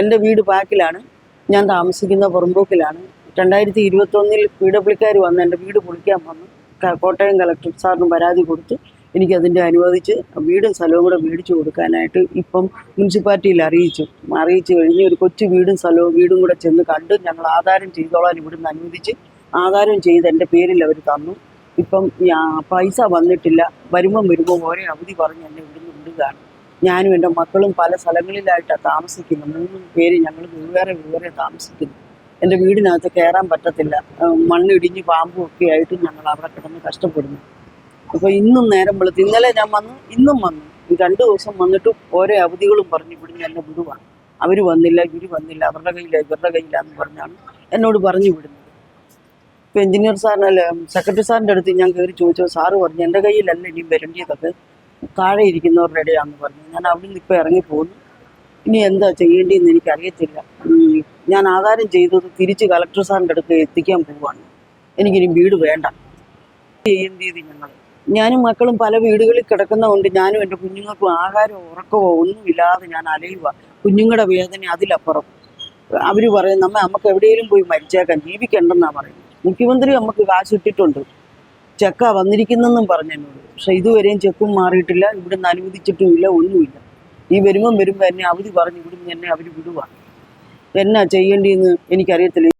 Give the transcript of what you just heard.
എന്റെ വീട് പാക്കിലാണ് ഞാൻ താമസിക്കുന്ന പുറമ്പോക്കിലാണ് രണ്ടായിരത്തി ഇരുപത്തൊന്നിൽ പി ഡബ്ല്യുക്കാർ വന്ന് എന്റെ വീട് പൊളിക്കാൻ വന്നു. കോട്ടയം കളക്ടർ സാറിന് പരാതി കൊടുത്ത് എനിക്കതിന്റെ അനുവദിച്ച് വീടും സ്ഥലവും കൂടെ മേടിച്ചു കൊടുക്കാനായിട്ട് ഇപ്പം മുനിസിപ്പാലിറ്റിയിൽ അറിയിച്ചു. അറിയിച്ചു കഴിഞ്ഞ് ഒരു കൊച്ചു വീടും സ്ഥലവും വീടും കൂടെ ചെന്ന് കണ്ട് ഞങ്ങൾ ആധാരം ചെയ്തോളാൻ ഇവിടുന്ന് അനുവദിച്ച് ആധാരം ചെയ്ത് എന്റെ പേരിൽ അവർ തന്നു. ഇപ്പം പൈസ വന്നിട്ടില്ല. വരുമ്പം വരുമ്പോൾ ഓരോ അവധി പറഞ്ഞ് എന്നെ ഇവിടുന്ന് വിടുകയാണ്. ഞാനും എന്റെ മക്കളും പല സ്ഥലങ്ങളിലായിട്ടാണ് താമസിക്കുന്നത്. മൂന്ന് പേര് ഞങ്ങൾ വെവ്വേറെ വെവ്വേറെ താമസിക്കുന്നു. എന്റെ വീടിനകത്ത് കയറാൻ പറ്റത്തില്ല. മണ്ണിടിഞ്ഞ് പാമ്പും ഒക്കെ ആയിട്ട് ഞങ്ങൾ അവിടെ കിടന്ന് കഷ്ടപ്പെടുന്നു. അപ്പോൾ ഇന്നും നേരം വെളുത്ത് ഇന്നലെ ഞാൻ വന്നു ഇന്നും വന്നു. ഈ രണ്ട് ദിവസം വന്നിട്ട് ഓരോ അവധികളും പറഞ്ഞു വിടുന്നു എന്നെ വിടുവാണ് അവർ വന്നില്ല ഇവർ വന്നില്ല അവരുടെ കയ്യില്ല ഇവരുടെ കയ്യിലാന്ന് പറഞ്ഞാണ് എന്നോട് പറഞ്ഞു വിടുന്നത്. ഇപ്പം എഞ്ചിനീയർ സാറിനല്ല സെക്രട്ടറി സാറിന്റെ അടുത്ത് ഞാൻ കയറി ചോദിച്ചോ സാറ് പറഞ്ഞു എന്റെ കയ്യിലല്ല ഇനിയും വരേണ്ടതൊക്കെ താഴെ ഇരിക്കുന്നവരുടെ റെഡിയാണെന്ന് പറഞ്ഞു. ഞാൻ അവിടെ നിന്ന് ഇപ്പോൾ ഇറങ്ങി പോകുന്നു ഇനി എന്താ ചെയ്യേണ്ടതെന്ന് എനിക്ക് അറിയത്തില്ല ഞാൻ ആധാരം ചെയ്തത് തിരിച്ച് കളക്ടർ സാറിന്റെ അടുത്ത് എത്തിക്കാൻ പോവാണ്. എനിക്കിനി വീട് വേണ്ട. ചെയ്യും രീതി ഞങ്ങൾ. ഞാനും മക്കളും പല വീടുകളിൽ കിടക്കുന്നതുകൊണ്ട് ഞാനും എന്റെ കുഞ്ഞുങ്ങൾക്കും ആഹാരമോ ഉറക്കമോ ഒന്നുമില്ലാതെ ഞാൻ അലയുക കുഞ്ഞുങ്ങളുടെ വേദന അതിലപ്പുറം. അവർ പറയും നമ്മ നമുക്ക് എവിടെയെങ്കിലും പോയി മരിച്ചേക്കാൻ ജീവിക്കണ്ടെന്നാണ് പറയുന്നത്. മുഖ്യമന്ത്രി നമുക്ക് കാശ് ഇട്ടിട്ടുണ്ട്. ചെക്ക വന്നിരിക്കുന്നെന്നും പറഞ്ഞു എന്നോട്. പക്ഷെ ഇതുവരെയും ചെക്കും മാറിയിട്ടില്ല ഇവിടുന്ന് അനുവദിച്ചിട്ടുമില്ല ഒന്നുമില്ല. ഈ വരുമ്പം വരുമ്പോൾ എന്നെ അവധി പറഞ്ഞ് ഇവിടുന്ന് എന്നെ അവർ വിടുവാണ് എന്നാ ചെയ്യേണ്ടിയെന്ന് എനിക്കറിയത്തില്ല.